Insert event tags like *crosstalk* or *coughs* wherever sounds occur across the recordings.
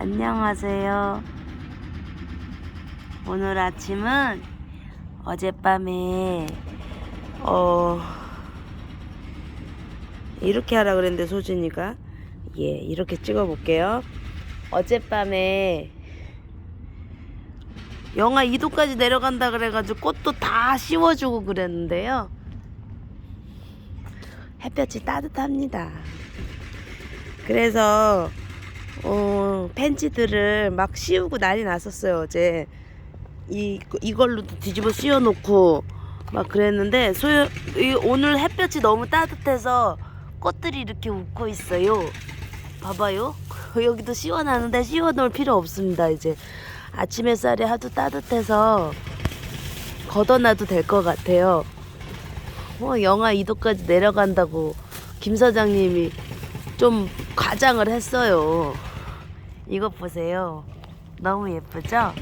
안녕하세요. 오늘 아침은 어젯밤에 어 이렇게 하라 그랬는데 소진이가 예 이렇게 찍어 볼게요. 어젯밤에 영하 2도까지 내려간다 그래가지고 꽃도 다 씌워주고 그랬는데요. 햇볕이 따뜻합니다. 그래서 어, 팬츠들을 막 씌우고 난리 났었어요 어제 이 이걸로 뒤집어 씌워놓고 막 그랬는데 소요 이, 오늘 햇볕이 너무 따뜻해서 꽃들이 이렇게 웃고 있어요. 봐봐요. *laughs* 여기도 씌워놨는데 씌워놓을 필요 없습니다 이제 아침 햇살이 하도 따뜻해서 걷어놔도 될 것 같아요. 뭐 영하 2도까지 내려간다고 김 사장님이 좀 과장을 했어요. 이거 보세요. 너무 예쁘죠?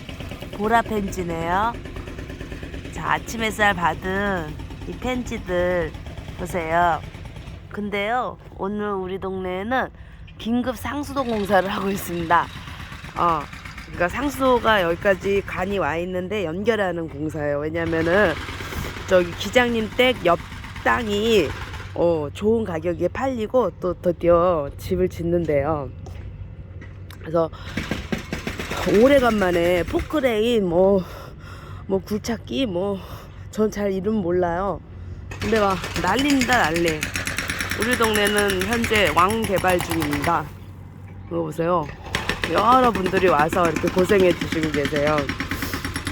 보라 팬지네요. 자, 아침 햇살 받은 이 팬지들 보세요. 근데요, 오늘 우리 동네에는 긴급 상수도 공사를 하고 있습니다. 어, 그러니까 상수도가 여기까지 간이 와 있는데 연결하는 공사예요. 왜냐면은 저기 기장님 댁 옆 땅이 어, 좋은 가격에 팔리고 또 드디어 집을 짓는데요. 그래서 오래간만에 포크레인 뭐, 뭐 굴착기 뭐 전 잘 이름 몰라요. 근데 막 난리입니다 난리. 우리 동네는 현재 왕 개발 중입니다. 이거 보세요. 여러분들이 와서 이렇게 고생해 주시고 계세요.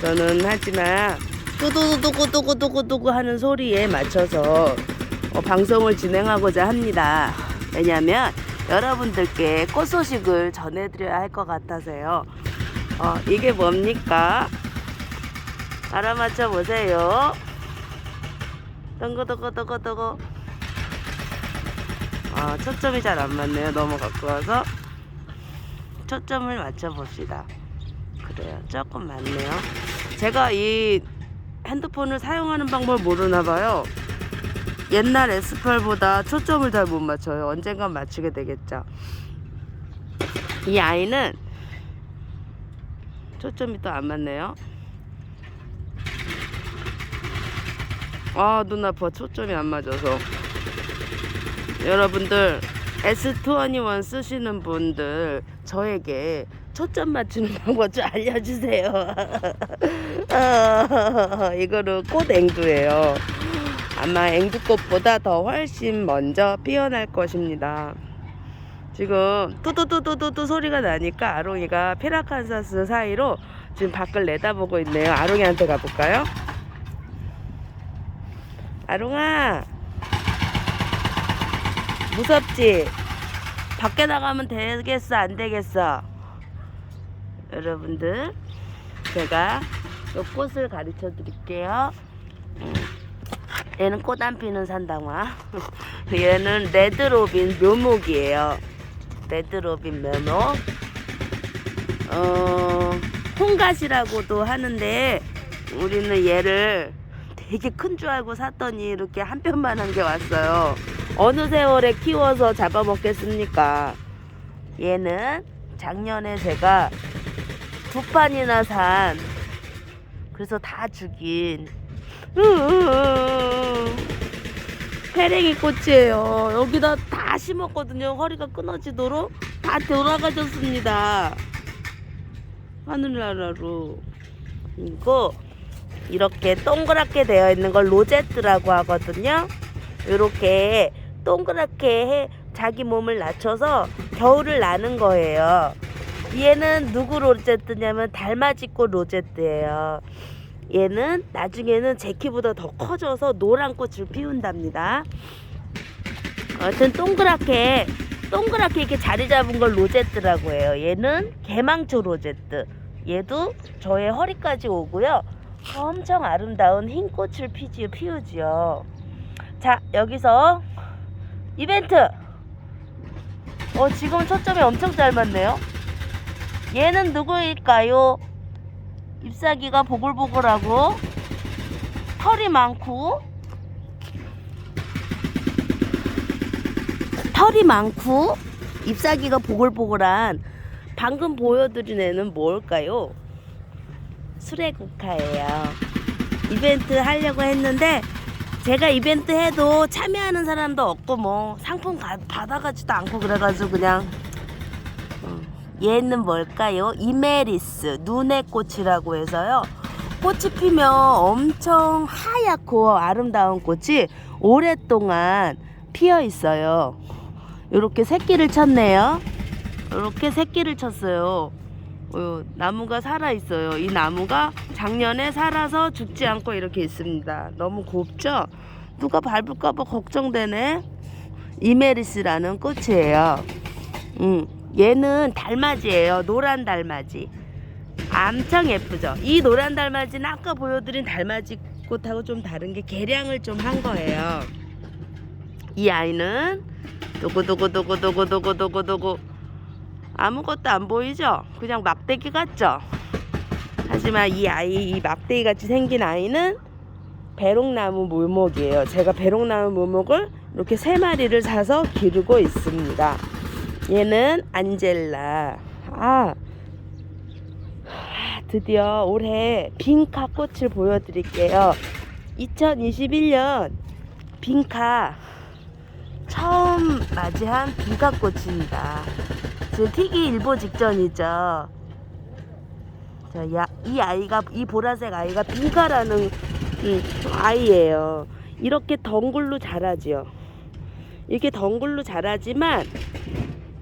저는 하지만 뚜두두두두두두두 하는 소리에 맞춰서 어, 방송을 진행하고자 합니다. 왜냐하면 여러분들께 꽃 소식을 전해드려야 할 것 같아서요. 어, 이게 뭡니까? 알아맞혀 보세요. 덩거덩거덩거덩거. 아, 초점이 잘 안 맞네요. 너무 갖고 와서 초점을 맞춰 봅시다. 그래요. 조금 맞네요. 제가 이 핸드폰을 사용하는 방법을 모르나 봐요. 옛날 S8보다 초점을 잘 못 맞춰요. 언젠간 맞추게 되겠죠. 이 아이는 초점이 또 안 맞네요. 아, 눈 아파. 초점이 안 맞아서. 여러분들, S21 쓰시는 분들, 저에게 초점 맞추는 *laughs* 방법 좀 알려주세요. *laughs* 아, 이거는 꽃 앵두예요. 아마 앵두꽃보다 더 훨씬 먼저 피어날 것입니다. 지금 뚜두두두두두 소리가 나니까 아롱이가 페라칸사스 사이로 지금 밖을 내다보고 있네요. 아롱이한테 가볼까요? 아롱아 무섭지? 밖에 나가면 되겠어 안 되겠어? 여러분들 제가 이 꽃을 가르쳐 드릴게요. 음. 얘는 꽃 안 피는 산당화. *laughs* 얘는 레드로빈 묘목이에요. 레드로빈 묘목. 어, 홍갓이라고도 하는데 우리는 얘를 되게 큰 줄 알고 샀더니 이렇게 한 편만한 게 왔어요. 어느 세월에 키워서 잡아먹겠습니까? 얘는 작년에 제가 두 판이나 산 그래서 다 죽인 페랭이 꽃이에요. 여기다 다 심었거든요. 허리가 끊어지도록 다 돌아가셨습니다. 하늘나라로 이거 이렇게 동그랗게 되어 있는 걸 로제트라고 하거든요. 이렇게 동그랗게 해 자기 몸을 낮춰서 겨울을 나는 거예요. 얘는 누구 로제트냐면 달맞이꽃 로제트예요. 얘는 나중에는 제 키보다 더 커져서 노란 꽃을 피운답니다. 하여튼 동그랗게 동그랗게 이렇게 자리 잡은 걸 로제트라고 해요. 얘는 개망초 로제트. 얘도 저의 허리까지 오고요. 엄청 아름다운 흰 꽃을 피지, 피우지요. 자, 여기서 이벤트! 어, 지금 초점이 엄청 잘 맞네요. 얘는 누구일까요? 잎사귀가 보글보글하고 털이 많고 털이 많고 잎사귀가 보글보글한 방금 보여드린 애는 뭘까요? 수레국화예요. 이벤트 하려고 했는데 제가 이벤트 해도 참여하는 사람도 없고 뭐 상품 가- 받아가지도 않고 그래가지고 그냥 어, 얘는 뭘까요? 이메리스 눈의 꽃이라고 해서요. 꽃이 피면 엄청 하얗고 아름다운 꽃이 오랫동안 피어 있어요. 이렇게 새끼를 쳤네요. 이렇게 새끼를 쳤어요. 어, 나무가 살아 있어요. 이 나무가 작년에 살아서 죽지 않고 이렇게 있습니다. 너무 곱죠? 누가 밟을까봐 걱정되네. 이메리스라는 꽃이에요. 음, 얘는 달맞이에요. 노란 달맞이. 엄청 예쁘죠? 이 노란 달맞이는 아까 보여드린 달맞이 꽃하고 좀 다른 게 개량을 좀 한 거예요. 이 아이는 도구도구도구도구도구도구도구 아무것도 안 보이죠? 그냥 막대기 같죠? 하지만 이 아이, 이 막대기 같이 생긴 아이는 배롱나무 묘목이에요. 제가 배롱나무 묘목을 이렇게 세 마리를 사서 기르고 있습니다. 얘는 안젤라. 아, 아, 드디어 올해 빈카 꽃을 보여드릴게요. 2021년 빈카 처음 맞이한 빈카 꽃입니다. 지금 튀기 일보 직전이죠. 자, 야, 이 아이가 이 보라색 아이가 빈카라는 음, 아이예요. 이렇게 덩굴로 자라지요. 이렇게 덩굴로 자라지만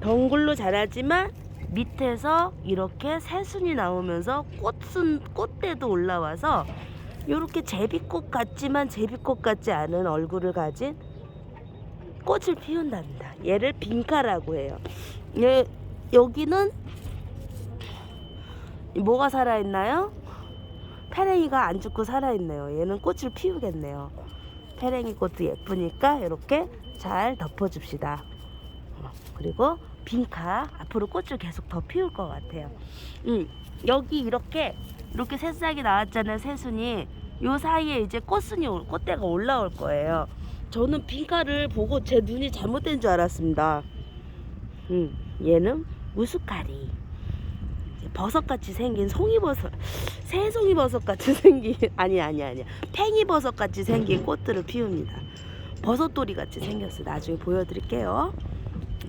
덩굴로 자라지만 밑에서 이렇게 새순이 나오면서 꽃순 꽃대도 올라와서 이렇게 제비꽃 같지만 제비꽃 같지 않은 얼굴을 가진 꽃을 피운답니다. 얘를 빈카라고 해요. 얘 여기는 뭐가 살아있나요? 페랭이가 안 죽고 살아있네요. 얘는 꽃을 피우겠네요. 페랭이 꽃도 예쁘니까 이렇게 잘 덮어줍시다. 어, 그리고 빈카 앞으로 꽃을 계속 더 피울 것 같아요. 음, 여기 이렇게 이렇게 새싹이 나왔잖아요. 새순이 요 사이에 이제 꽃순이 올- 꽃대가 올라올 거예요. 저는 빈카를 보고 제 눈이 잘못된 줄 알았습니다. 음, 얘는 무스카리. 이제 버섯같이 생긴 송이버섯, 새송이버섯 같이 *laughs* 생긴 아니 아니 아니 팽이버섯 같이 생긴 *laughs* 꽃들을 피웁니다. 버섯돌이 같이 생겼어요. 나중에 보여드릴게요.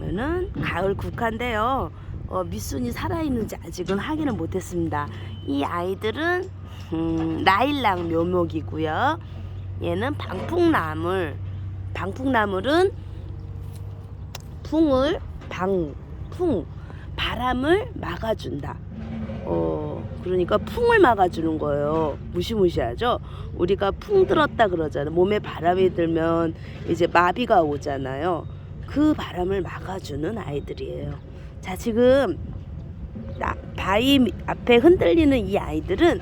얘는 가을 국화인데요. 어, 밑순이 살아있는지 아직은 확인을 못했습니다. 이 아이들은 음, 라일락 묘목이고요. 얘는 방풍나물. 방풍나물은 풍을 방, 풍, 바람을 막아준다. 어, 그러니까 풍을 막아주는 거예요. 무시무시하죠? 우리가 풍 들었다 그러잖아요. 몸에 바람이 들면 이제 마비가 오잖아요. 그 바람을 막아주는 아이들이에요. 자, 지금 나, 바위 밑- 앞에 흔들리는 이 아이들은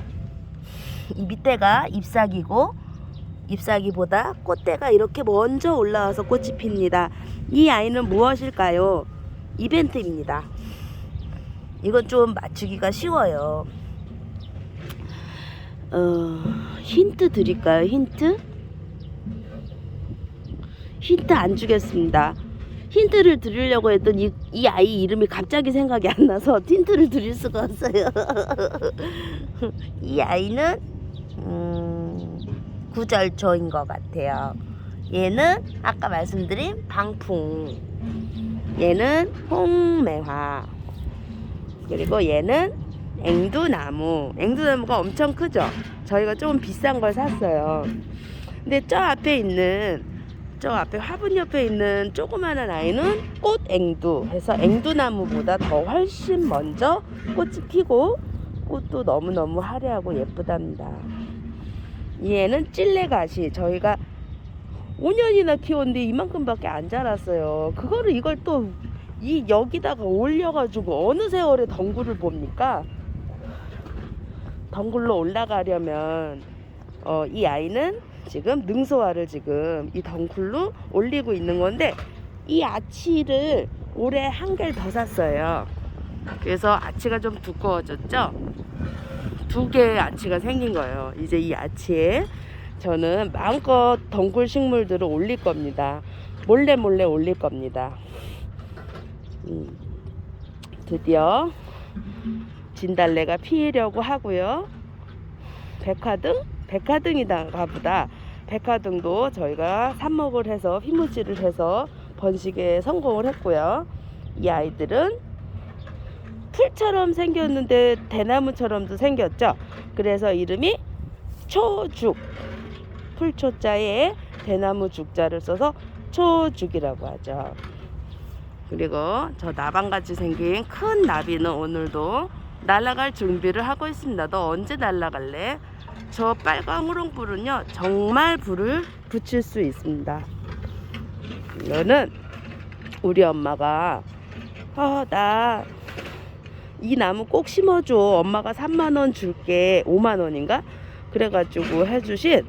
이 밑에가 잎사귀고 잎사귀보다 꽃대가 이렇게 먼저 올라와서 꽃이 핍니다. 이 아이는 무엇일까요? 이벤트입니다. 이건 좀 맞추기가 쉬워요. 어, 힌트 드릴까요? 힌트? 힌트 안 주겠습니다. 힌트를 드리려고 했던 이, 이 아이 이름이 갑자기 생각이 안 나서 *laughs* 힌트를 드릴 수가 없어요. *laughs* 이 아이는 음, 구절초인 것 같아요. 얘는 아까 말씀드린 방풍. 얘는 홍매화. 그리고 얘는 앵두나무. 앵두나무가 엄청 크죠? 저희가 조금 비싼 걸 샀어요. 근데 저 앞에 있는 저 앞에 화분 옆에 있는 조그마한 아이는 꽃앵두 해서 앵두나무보다 더 훨씬 먼저 꽃이 피고 꽃도 너무너무 화려하고 예쁘답니다. 얘는 찔레가시 저희가 5년이나 키웠는데 이만큼밖에 안 자랐어요. 그거를 이걸 또 이 여기다가 올려가지고 어느 세월에 덩굴을 봅니까? 덩굴로 올라가려면 어, 이 아이는 지금 능소화를 지금 이 덩굴로 올리고 있는 건데 이 아치를 올해 한 개를 더 샀어요. 그래서 아치가 좀 두꺼워졌죠? 두 개의 아치가 생긴 거예요. 이제 이 아치에 저는 마음껏 덩굴 식물들을 올릴 겁니다. 몰래 몰래 올릴 겁니다. 음, 드디어 진달래가 피려고 하고요. 백화등? 백화등이다가 보다 백화등도 저희가 삽목을 해서 휘무질을 해서 번식에 성공을 했고요. 이 아이들은 풀처럼 생겼는데 대나무처럼도 생겼죠. 그래서 이름이 초죽 풀초자에 대나무 죽자를 써서 초죽이라고 하죠. 그리고 저 나방같이 생긴 큰 나비는 오늘도 날아갈 준비를 하고 있습니다. 너 언제 날아갈래? 저 빨간 호롱불은요 정말 불을 붙일 수 있습니다. 이거는 우리 엄마가 아, 나이 나무 꼭 심어줘. 엄마가 3만 원 줄게. 5만 원인가? 그래가지고 해주신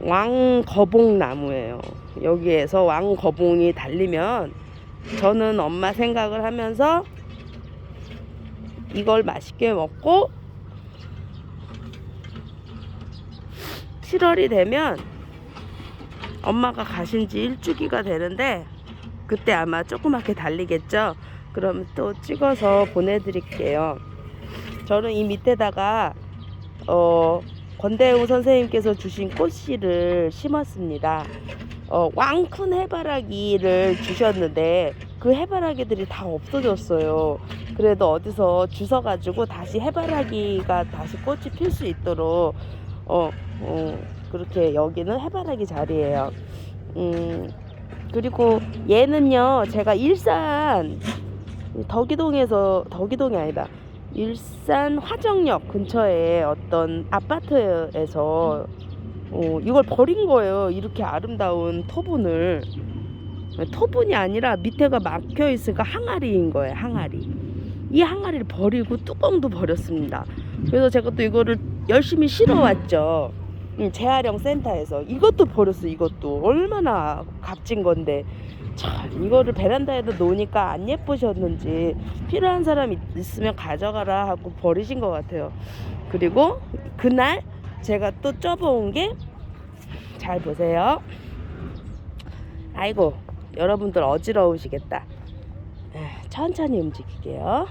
왕거봉 나무예요. 여기에서 왕거봉이 달리면 저는 엄마 생각을 하면서 이걸 맛있게 먹고 7월이 되면 엄마가 가신 지 일주기가 되는데 그때 아마 조그맣게 달리겠죠. 그럼 또 찍어서 보내드릴게요. 저는 이 밑에다가 어, 권대웅 선생님께서 주신 꽃씨를 심었습니다. 어, 왕큰 해바라기를 주셨는데 그 해바라기들이 다 없어졌어요. 그래도 어디서 주워가지고 다시 해바라기가 다시 꽃이 필 수 있도록 어, 어, 그렇게 여기는 해바라기 자리예요. 음, 그리고 얘는요, 제가 일산 덕이동에서 덕이동이 아니다. 일산 화정역 근처에 어떤 아파트에서 어, 이걸 버린 거예요. 이렇게 아름다운 토분을 토분이 아니라 밑에가 막혀 있으니까 항아리인 거예요. 항아리. 이 항아리를 버리고 뚜껑도 버렸습니다. 그래서 제가 또 이거를 열심히 실어 왔죠. 음, 재활용 센터에서 이것도 버렸어. 이것도 얼마나 값진 건데. 참 이거를 베란다에다 놓으니까 안 예쁘셨는지 필요한 사람 있- 있으면 가져가라 하고 버리신 것 같아요. 그리고 그날 제가 또 쪄본 게 잘 보세요. 아이고 여러분들 어지러우시겠다. 에, 천천히 움직일게요.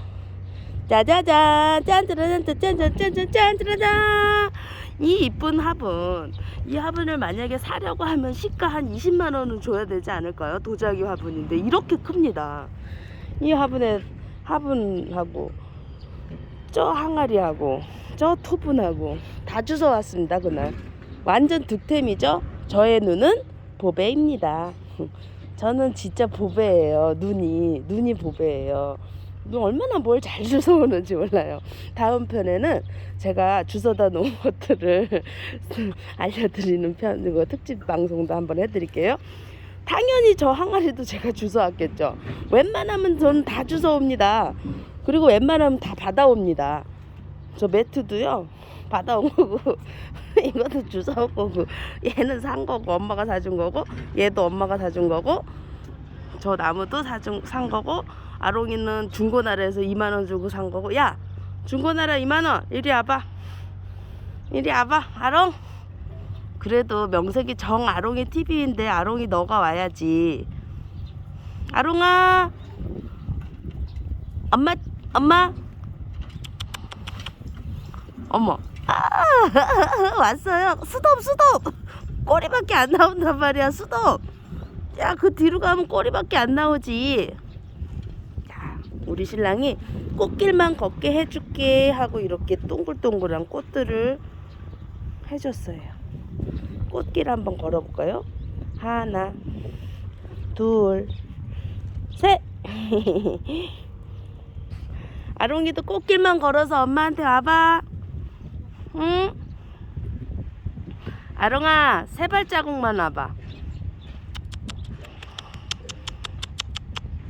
짜자잔 짠짜라잔 짠짠짠짠 짠짜라잔 이 이쁜 화분 이 화분을 만약에 사려고 하면 시가 한 20만 원은 줘야 되지 않을까요? 도자기 화분인데 이렇게 큽니다. 이 화분에 화분하고 저 항아리하고 저 토분하고 다 주워 왔습니다 그날 완전 득템이죠. 저의 눈은 보배입니다. *laughs* 저는 진짜 보배예요. 눈이 눈이 보배예요. 눈 얼마나 뭘 잘 주워 오는지 몰라요. 다음 편에는 제가 주워다 놓은 *laughs* 것들을 *laughs* 알려드리는 편, 이거 특집 방송도 한번 해드릴게요. 당연히 저 항아리도 제가 주워왔겠죠. 웬만하면 저는 다 주워옵니다. 그리고 웬만하면 다 받아옵니다. 저 매트도요, 받아온 거고, *laughs* 이것도 주워온 거고, 얘는 산 거고, 엄마가 사준 거고, 얘도 엄마가 사준 거고, 저 나무도 사준, 산 거고, 아롱이는 중고나라에서 2만 원 주고 산 거고. 야 중고나라 2만 원. 이리 와봐. 이리 와봐 아롱. 그래도 명색이 정 아롱이 TV인데 아롱이 너가 와야지. 아롱아. 엄마 엄마. 어머. 아 *laughs* 왔어요. 수덥 수덥. 꼬리밖에 안 나온단 말이야 수덥. 야 그 뒤로 가면 꼬리밖에 안 나오지. 자, 우리 신랑이 꽃길만 걷게 해줄게 하고 이렇게 동글동글한 꽃들을 해줬어요. 꽃길 한번 걸어볼까요? 하나, 둘, 셋. *laughs* 아롱이도 꽃길만 걸어서 엄마한테 와봐. 응? 아롱아, 세 발자국만 와봐.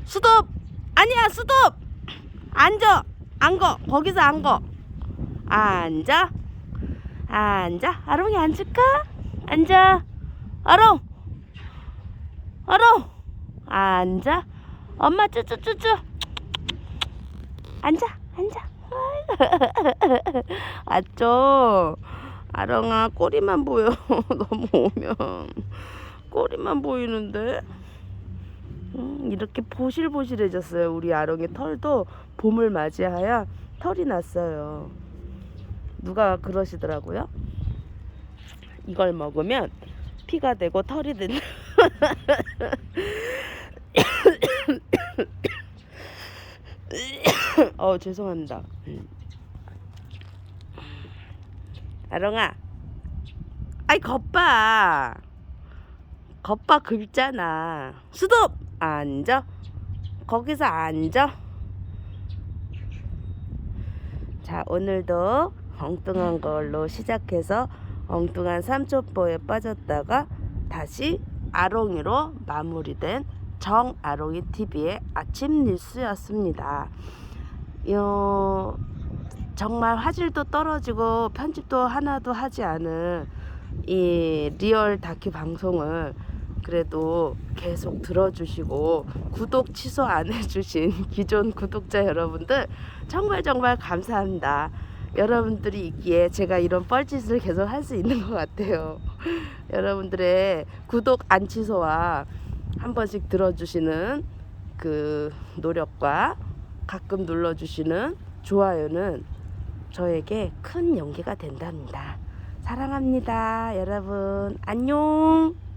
수덥! 아니야 수덥 앉아. 앉거 거기서 앉거 앉아. 앉아. 아롱이 앉을까? 앉아. 아롱. 아롱. 앉아. 엄마 쭈쭈쭈쭈. 앉아. 앉아. *laughs* 맞죠 아롱아 꼬리만 보여. *laughs* 너무 오면. 꼬리만 보이는데 음, 이렇게 보실보실해졌어요. 우리 아롱의 털도 봄을 맞이하여 털이 났어요. 누가 그러시더라고요. 이걸 먹으면 피가 되고 털이 된다. *coughs* 어 죄송합니다. 음. 아롱아, 아이 겉봐, 겉봐 긁잖아. 스톱 앉아. 거기서 앉아. 자 오늘도 엉뚱한 걸로 시작해서 엉뚱한 삼촌보에 빠졌다가 다시 아롱이로 마무리된 정아롱이 TV의 아침 뉴스였습니다. 요, 정말 화질도 떨어지고 편집도 하나도 하지 않은 이 리얼 다큐 방송을 그래도 계속 들어주시고 구독 취소 안 해주신 *laughs* 기존 구독자 여러분들 정말 정말 감사합니다. 여러분들이 있기에 제가 이런 뻘짓을 계속 할 수 있는 것 같아요. *laughs* 여러분들의 구독 안 취소와 한 번씩 들어주시는 그 노력과 가끔 눌러주시는 좋아요는 저에게 큰 용기가 된답니다. 사랑합니다. 여러분, 안녕!